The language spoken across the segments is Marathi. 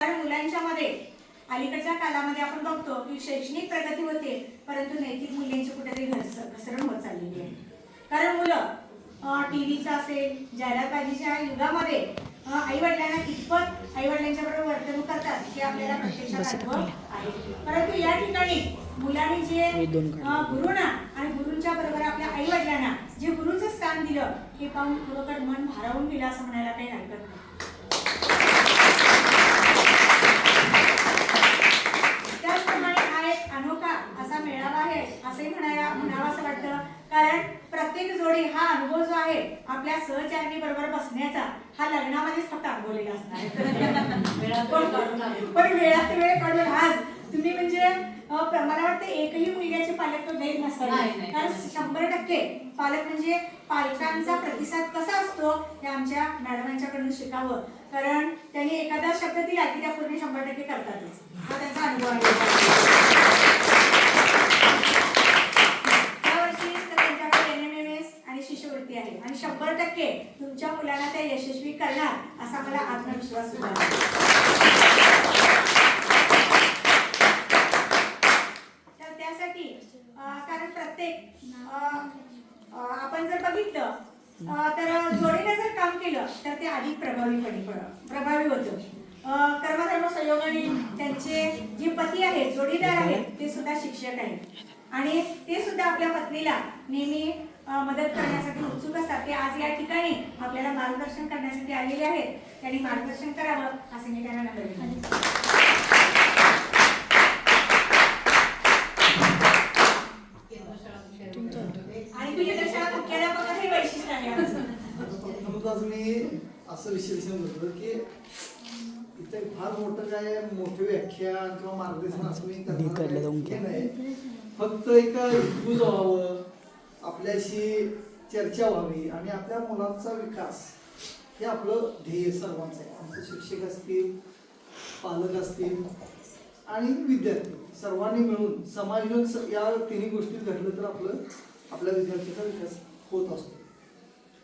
कारण मुलांच्या मध्ये अलीकडच्या कालामध्ये आपण बघतो की शैक्षणिक प्रगती होते परंतु नैतिक मूल्यांची कुठेतरी घस घसरण होत चाललेली आहे. कारण मुलं टीव्हीचा असेल जाहिरातबाजीच्या युगामध्ये आई वडिलांना कितपत आई वडिलांच्या बरोबर वर्तणूक करतात हे आपल्याला प्रत्यक्षात आहे. परंतु या ठिकाणी मुलांनी जे गुरुना आणि गुरुंच्या बरोबर आपल्या आई वडिलांना जे गुरुचं स्थान दिलं हे पाहून खरोखर मन भारावून गेलं असं म्हणायला काही हरकत नाही त्याचप्रमाणे हा एक अनोखा असा मेळावा आहे असंही म्हणायला म्हणावं असं वाटतं कारण प्रत्येक जोडी हा आहे आपल्या सहचारिणी बरोबर बसण्याचा हा लग्नामध्येच फक्त अनुभवलेला असणार. पण- वेळात वेळ काढून आज तुम्ही म्हणजे मला वाटतं एकही मुलग्याचे पालक तो घेत नसतात. कारण शंभर टक्के पालक म्हणजे पालकांचा प्रतिसाद कसा असतो हे आमच्या मॅडमांच्याकडून शिकावं. कारण त्यांनी एखादा शब्द दिला की त्या पूर्ण शंभर टक्के करतातच. हा त्यांचा अनुभव आहे यावर्षी तर त्यांच्याकडे एनएमएमएस आणि शिष्यवृत्ती आहे आणि शंभर टक्के तुमच्या मुलांना त्या यशस्वी करणार असा मला आत्मविश्वास तर त्यासाठी कारण प्रत्येक अं, आपण जर बघितलं तर जोडीने जर काम केलं तर ते अधिक प्रभावीपणे प्रभावी होतं. अं, कर्मधर्म संयोगाने त्यांचे जे पती आहेत जोडीदार आहेत ते सुद्धा शिक्षक आहेत. आणि ते सुद्धा आपल्या पत्नीला नेहमी मदत करण्यासाठी उत्सुक असतात. आज या ठिकाणी आपल्याला मार्गदर्शन करण्यासाठी आलेले आहेत. त्यांनी मार्गदर्शन करावं असे मी त्यांना. आणि तुझ्या कशा हे वैशिष्ट्य आहे असं विश्लेषण करतो की इथे फार मोठं काय मोठे व्याख्यान किंवा मार्गदर्शन असं मी करणार हे नाही. फक्त एक युज व्हावं आपल्याशी चर्चा व्हावी आणि आपल्या मुलांचा विकास हे आपलं ध्येय सर्वांचं आहे. आमचे शिक्षक असतील पालक असतील आणि विद्यार्थी सर्वांनी मिळून समायोजन स- या तिन्ही गोष्टीत घडलं तर आपलं आपल्या विद्यार्थ्याचा विकास होत असतो.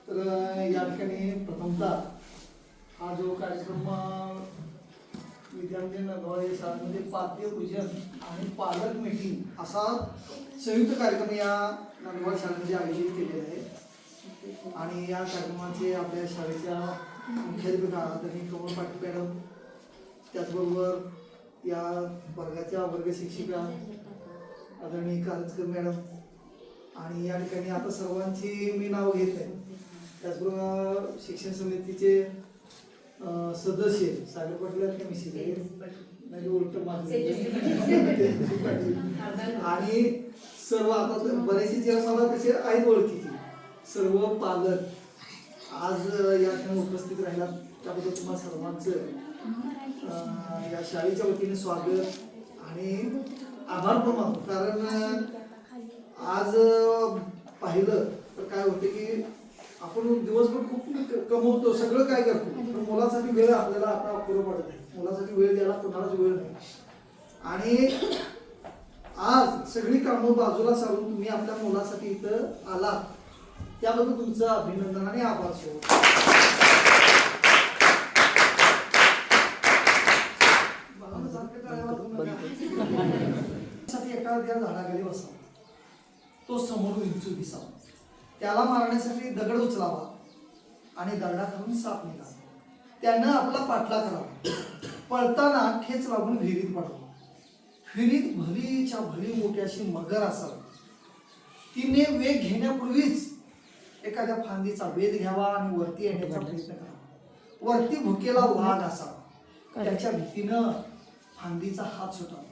तर या ठिकाणी प्रथमतः हा जो कार्यक्रम विद्यार्थी नगवाडी शाळेमध्ये पाठ्यपूजन आणि पालक मीटिंग असा संयुक्त कार्यक्रम या नगवाडी शाळेमध्ये आयोजित केलेला आहे. आणि या कार्यक्रमाचे आपल्या शाळेच्या मुख्याध्यापिका आदरणीय कमल पाटील मॅडम त्याचबरोबर या वर्गाच्या वर्ग शिक्षिका आदरणीय कारंजकर मॅडम आणि या ठिकाणी आता सर्वांची मी नाव घेत आहे. त्याचबरोबर शिक्षण समितीचे सदस्य सागर पाटील आहेत नाही उलट. आणि सर्व आता बरेचसे जे मला तसे आहेत ओळखीचे सर्व पालक आज या ठिकाणी उपस्थित राहिला त्याबद्दल तुम्हाला सर्वांचं या शाळेच्या वतीने स्वागत आणि आभार पण मानतो कारण आज पाहिलं तर काय होते की आपण दिवसभर खूप कमवतो सगळं काय करतो पण मुलासाठी वेळ आपल्याला आता पुरं पडत नाही. मुलासाठी वेळ द्यायला कोणालाच वेळ नाही. आणि आज सगळी कामं बाजूला सारून तुम्ही आपल्या मुलासाठी इथं आला त्याबद्दल तुमचं अभिनंदन आणि आभार एखाद्या झाडाखाली बसावा तो समोर विंचू दिसावा त्याला मारण्यासाठी दगड उचलावा आणि दगडा करून साप निघावा त्यानं आपला पाठला करावा. पळताना ठेच लागून विहिरीत पडावा. विहिरीत भलीच्या भली मोठी अशी मगर असावी. तिने वेग घेण्यापूर्वीच एखाद्या फांदीचा वेध घ्यावा आणि वरती येण्याचा प्रयत्न करावा. वरती भुकेला वाघ असावा त्याच्या भीतीनं फांदीचा हात सुटावा.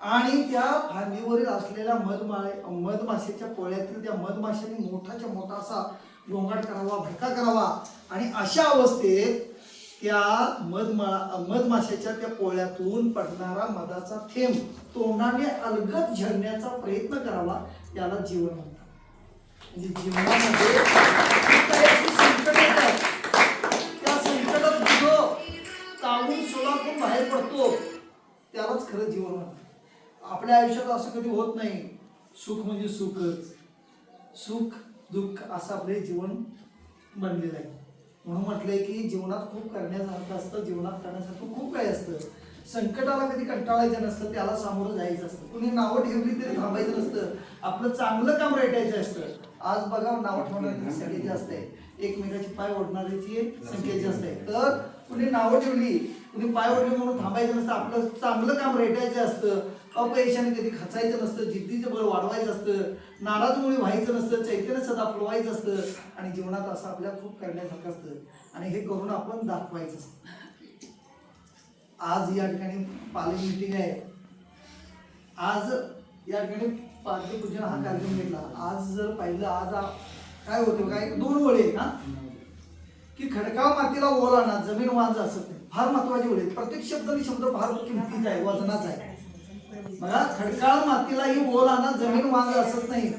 आणि त्या फांदीवरील असलेल्या मधमाळे मधमाशाच्या पोळ्यातील त्या मधमाशाने मोठाच्या मोठा असा गोंगाट करावा भडका करावा. आणि अशा अवस्थेत त्या मधमाळा मधमाशाच्या त्या पोळ्यातून पडणारा मधाचा थेंब तोंडाने अलगद झरण्याचा प्रयत्न करावा याला जीवन म्हणतात. जीवनामध्ये त्या संकटात जो तावून सोलापून बाहेर पडतो त्यालाच खरं जीवन म्हणतात आपल्या आयुष्यात असं कधी होत नाही सुख म्हणजे सुखच सुख दुःख असं आपले जीवन बनलेलं आहे म्हणून म्हटलंय की जीवनात खूप करण्यासारखं असतं जीवनात करण्यासारखं खूप काही असतं संकटाला कधी कंटाळायचं नसतं त्याला सामोरं जायचं असतं कुणी नावं ठेवली तरी थांबायचं नसतं आपलं चांगलं काम रेटायचं असतं. आज बघा नाव ठेवणारी संख्या जास्त आहे एकमेकाची पाय ओढणाऱ्याची संख्या जास्त आहे तर कुणी नावं ठेवली कुणी पाय ओढले म्हणून थांबायचं नसतं. आपलं चांगलं काम रेटायचं असतं. अपयशाने कधी खचायचं नसतं. जिद्दीचं बळ वाढवायचं असतं. नाराजमुळे व्हायचं नसतं. चैतन्य सदा फुलवायचं असतं. आणि जीवनात असं आपल्या खूप करण्यासारखं असतं. आणि हे करून आपण दाखवायचं असतं. आज या ठिकाणी पालक मिटिंग आहे. आज या ठिकाणी पालखी पूजन हा कार्यक्रम घेतला. आज जर पाहिलं आज काय होतं काय दोन वळे आहेत ना? की खडकाळ मातीला ओल आणा जमीन वाज असत नाही. फार महत्वाची ओळ प्रत्येक शब्द आणि शब्द फार किमतीचा आहे वजनाचा आहे. बघा खडकाळ मातीला ही ओल आणा जमीन वाज असत नाही.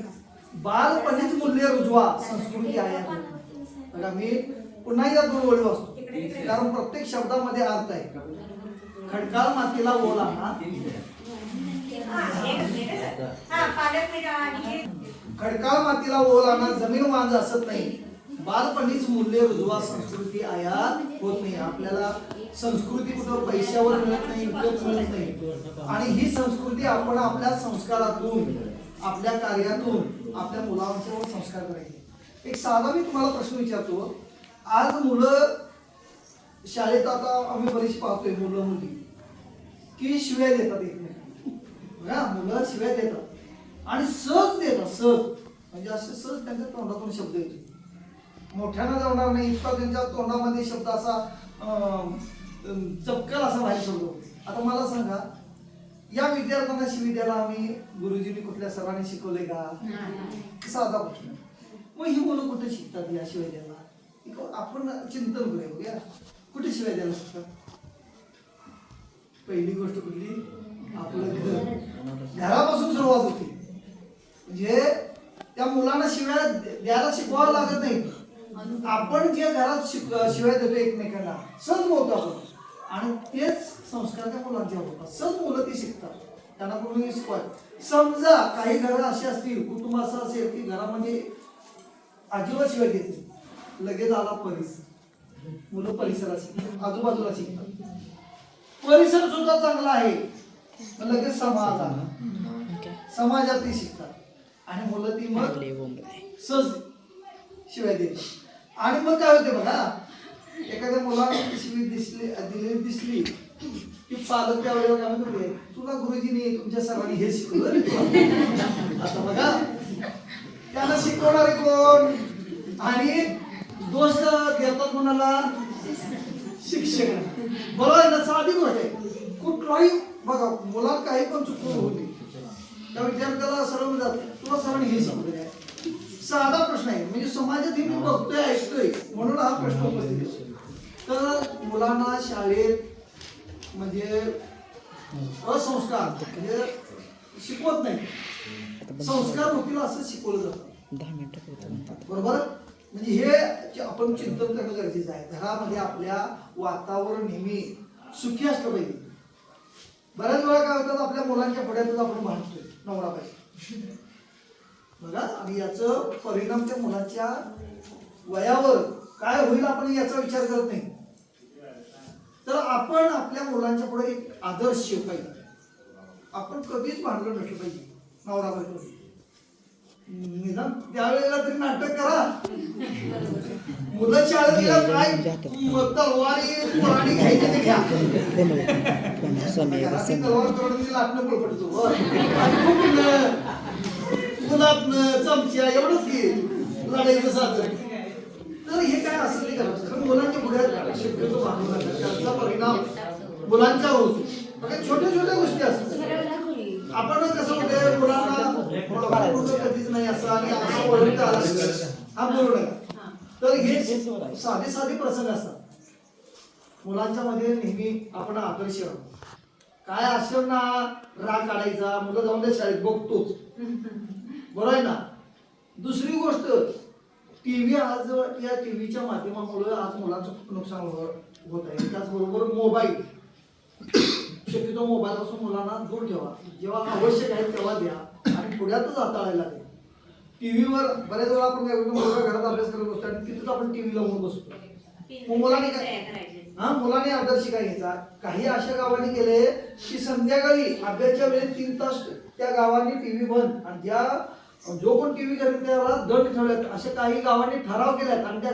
बालपणीच मूल्य रुजवा संस्कृती आहे. बघा मी पुन्हा या दोन ओळी वाचतो. कारण प्रत्येक शब्दामध्ये अर्थ आहे. खडकाळ मातीला ओल आणा. खडकाळ मातीला ओल आणा जमीन वांज असत नाही. बालपणीच मूल्य रुजवा संस्कृती आयात होत नाही. आपल्याला संस्कृती कुठं पैशावर मिळत नाही विकत मिळत नाही. आणि ही संस्कृती आपण आपल्या संस्कारातून आपल्या कार्यातून आपल्या मुलांच्यावर संस्कार करायचे. एक साधा मी तुम्हाला प्रश्न विचारतो. आज मुलं शाळेत आता आम्ही बरीच पाहतोय मुलं मुली. की शिव्या देतात एकमेकांना? बघा मुलं शिव्या देतात. आणि सहज देतात सहज. म्हणजे असे सहज त्यांच्या तोंडातून शब्द येतो. मोठ्यानं जाणार नाही इतका त्यांच्या तोंडामध्ये शब्द असा चपकल असा बाहेर शब्द होतो. आता मला सांगा या विद्यार्थ्यांना शिविद्याला आम्ही गुरुजींनी कुठल्या सरांनी शिकवले का? साधा प्रश्न. मग ही मुलं कुठे शिकतात या शिवाय आपण चिंतन करूया. कुठे शिवाय द्यायला शिकतात? पहिली गोष्ट कुठली? आपलं घर. घरापासून सुरुवात होती. म्हणजे त्या मुलांना शिव्या द्यायला शिकवावं लागत नाही. आपण जे घरात शिक शिवाय देतो एकमेकांना सहज बोलतो आपण. आणि तेच संस्कार त्या मुलांचे होतात. सहज मुलं ती शिकतात. त्यांना कोणी शिकवाय समजा काही घरं अशी असतील कुटुंब असं असेल की घरामध्ये अजिबात शिवाय घेतली लगेच आला परिसर. मुलं परिसरात शिकतात. आजूबाजूला शिकतात. परिसर सुद्धा चांगला आहे. मग लगेच समाज आला. समाजात ती शिकतात. आणि मुलं ती मग सहज शिवाय देतात आणि मग काय होते बघा एखाद्या मुलाला ती शिवी दिसली दिलेली दिसली की पालक त्यावेळेला काय म्हणतो तुला गुरुजीने तुमच्या सरांनी हे शिकवलं रे तुला." आता बघा त्याला शिकवणारे कोण? आणि दोष देतात कोणाला? शिक्षक. बरोबर ना साधी गोष्ट आहे. कुठलाही बघा मुलात काही पण चुकून होते त्या विद्यार्थ्याला सरळ जात. तुला सरांनी हे काय साधा प्रश्न आहे. म्हणजे समाजात हे मी बघतोय ऐकतोय. म्हणून हा प्रश्न उपस्थित. तर मुलांना शाळेत म्हणजे असंस्कार म्हणजे शिकवत नाही. संस्कार होतील असं शिकवलं जातं. दहा मिनिटं म्हणतात बरोबर? म्हणजे हे जे आपण चिंतन करणं गरजेचं आहे. घरामध्ये आपल्या वातावरण नेहमी सुखी असलं पाहिजे. बऱ्याच वेळा काय होतात आपल्या मुलांच्या पुढ्यातच आपण भांडतोय नवरा पाहिजे बघा आणि याचं परिणाम त्या मुलाच्या वयावर काय होईल आपण याचा विचार करत नाही. तर आपण आपल्या मुलांच्या पुढे एक आदर्श पाहिजे. आपण कधीच भांडलं नसलं पाहिजे नवरा बायको निदान त्यावेळेला तरी नाटक करा. मुलं शाळेत काय तलवारी पुराणी ते घ्या. तलवार लाटणं आणि गुलाबनं, चमच्या एवढंच की लढाईचं साधन. तर हे काय असं नाही करायचं कारण मुलांच्या पुढ्यात शक्यतो त्याचा परिणाम मुलांच्यावर होतो. छोट्या छोट्या गोष्टी असतात. आपण कसं होते मुलांना कधीच नाही असं आणि असं वळून आला हा बोलू नका तर हे साधे साधे प्रसंग असतात. मुलांच्या मध्ये नेहमी आपण आदर्श काय असेल ना राग काढायचा मुलं जाऊन त्या शाळेत बघतोच. बरोबर आहे ना? दुसरी गोष्ट टीव्ही आज या टीव्हीच्या माध्यमामुळे आज मुलांचं खूप नुकसान हो- होत आहे. त्याचबरोबर मोबाईल. शक्यतो मोबाईल पासून मुलांना दूर ठेवा. जेव्हा आवश्यक आहे तेव्हा द्या. आणि पुढ्यातच हाताळायला टी व्हीवर बऱ्याच वेळा आपण काय करतो मुलगा घरात अभ्यास करत असतो आणि तिथेच आपण टीव्ही लावून बसतो. मग मुलांनी काय? हा मुलाने अभ्यास शिकायचा काही अशा गावांनी केले की संध्याकाळी अभ्यासच्या वेळेस तीन तास त्या गावांनी टीव्ही बंद. आणि त्या जो कोण टीव्ही करेल त्याला दंड ठेवल्यात अशा काही गावांनी ठराव केल्यात आणि त्या